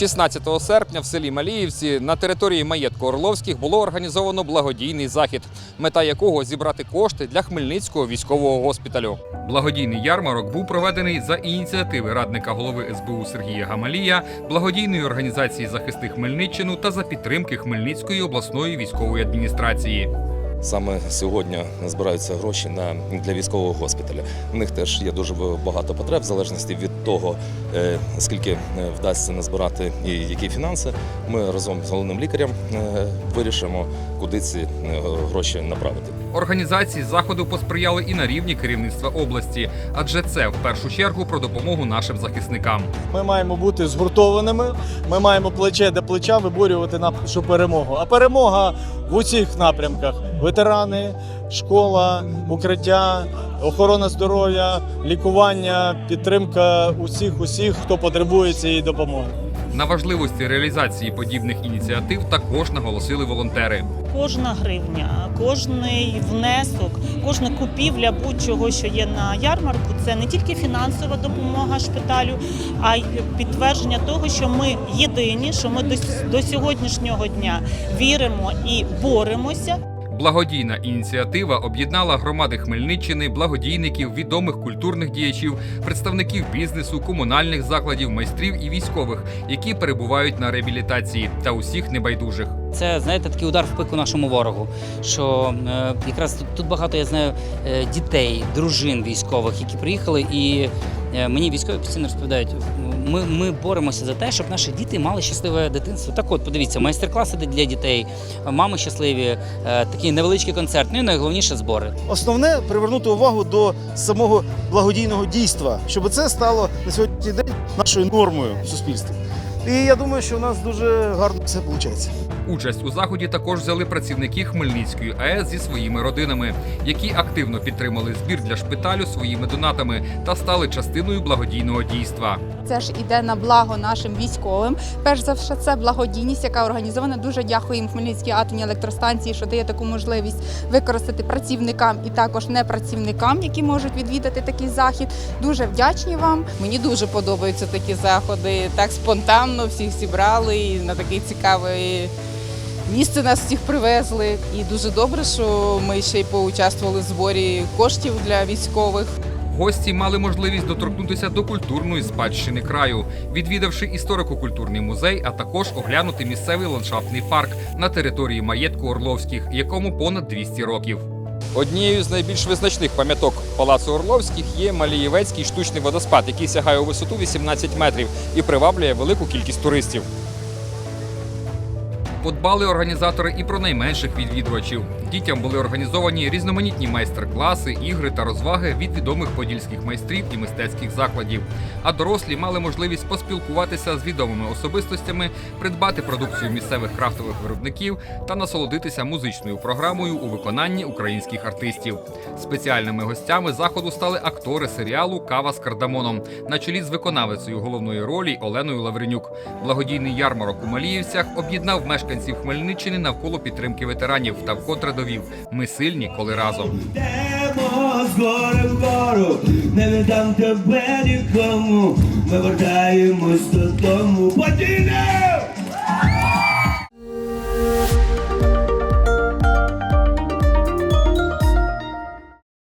16 серпня в селі Маліївці на території маєтку Орловських було організовано благодійний захід, мета якого зібрати кошти для Хмельницького військового госпіталю. Благодійний ярмарок був проведений за ініціативи радника голови СБУ Сергія Гамалія, благодійної організації Захисти Хмельниччину та за підтримки Хмельницької обласної військової адміністрації. Саме сьогодні збираються гроші на для військового госпіталя. У них теж є дуже багато потреб, в залежності від того, е, скільки е, вдасться назбирати і які фінанси. Ми разом з головним лікарем е, вирішимо, куди ці гроші направити. Організації заходу посприяли і на рівні керівництва області, адже це в першу чергу про допомогу нашим захисникам. Ми маємо бути згуртованими. Ми маємо плече до плеча виборювати нашу перемогу. А перемога в усіх напрямках: ветерани, школа, укриття, охорона здоров'я, лікування, підтримка усіх, усіх, хто потребує цієї допомоги. На важливості реалізації подібних ініціатив також наголосили волонтери. Кожна гривня, кожний внесок, кожна купівля будь-чого, що є на ярмарку, це не тільки фінансова допомога шпиталю, а й підтвердження того, що ми єдині, що ми до, сьогоднішнього дня віримо і боремося Благодійна ініціатива об'єднала громади Хмельниччини, благодійників, відомих культурних діячів, представників бізнесу, комунальних закладів, майстрів і військових, які перебувають на реабілітації, та усіх небайдужих. Це знаєте такий удар в пику нашому ворогу. Що е, якраз тут, тут багато я знаю е, дітей, дружин військових, які приїхали, і мені військові постійно розповідають. Ми, ми боремося за те, щоб наші діти мали щасливе дитинство. Так, от подивіться, майстер-класи для дітей, мами щасливі, е, такий невеличкий концерт. Ну і найголовніше збори. Основне привернути увагу до самого благодійного дійства, щоб це стало на сьогоднішній день нашою нормою в суспільстві. І я думаю, що у нас дуже гарно все виходить. Участь у заході також взяли працівники Хмельницької АЕС зі своїми родинами, які активно підтримали збір для шпиталю своїми донатами та стали частиною благодійного дійства. Це ж іде на благо нашим військовим. Перш за все, це благодійність, яка організована. Дуже дякуємо Хмельницькій атомній електростанції, що дає таку можливість використати працівникам і також непрацівникам, які можуть відвідати такий захід. Дуже вдячні вам. Мені дуже подобаються такі заходи. Так спонтанно всіх зібрали і на такий цікавий місце нас всіх привезли. І дуже добре, що ми ще й поучаствували в зборі коштів для військових. Гості мали можливість доторкнутися до культурної спадщини краю, відвідавши історико-культурний музей, а також оглянути місцевий ландшафтний парк на території маєтку Орловських, якому понад 200 років. Однією з найбільш визначних пам'яток палацу Орловських є Малієвецький штучний водоспад, який сягає у висоту 18 метрів і приваблює велику кількість туристів. Подбали організатори і про найменших відвідувачів. Дітям були організовані різноманітні майстер-класи, ігри та розваги від відомих подільських майстрів і мистецьких закладів. А дорослі мали можливість поспілкуватися з відомими особистостями, придбати продукцію місцевих крафтових виробників та насолодитися музичною програмою у виконанні українських артистів. Спеціальними гостями заходу стали актори серіалу Кава з кардамоном на чолі з виконавицею головної ролі Оленою Лавренюк. Благодійний ярмарок у Маліївцях об'єднав мешканців Хмельниччини навколо підтримки ветеранів та вкотре довів: ми сильні, коли разом. Йдемо з гори вгору, не віддам тебе нікому. Ми вертаємось додому. Подіне!